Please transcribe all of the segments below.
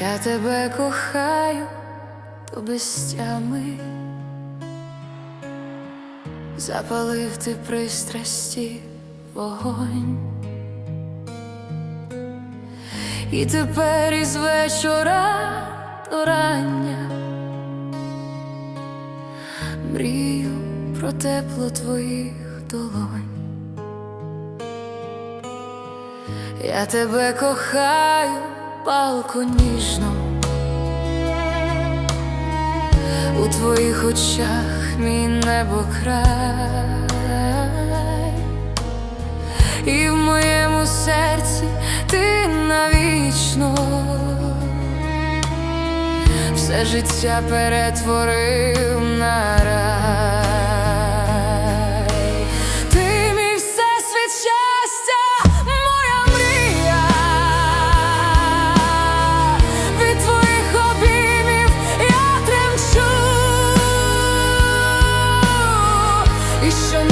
тебе кохаю, то без тями запалив ти пристрасті вогонь. І тепер із вечора до рання мрію про тепло твоїх долонь. Я тебе кохаю, палко ніжно, у твоїх очах мій небокрай, і в моєму серці ти навічно. Все життя перетворив на рай. І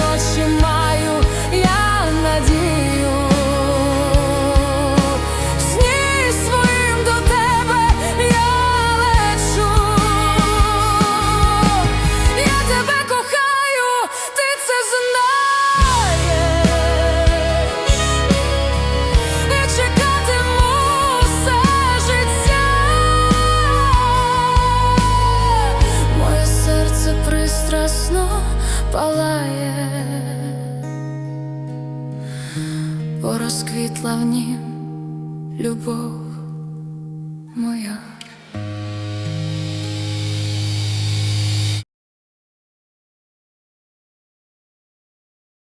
палає, бо в нім любов моя.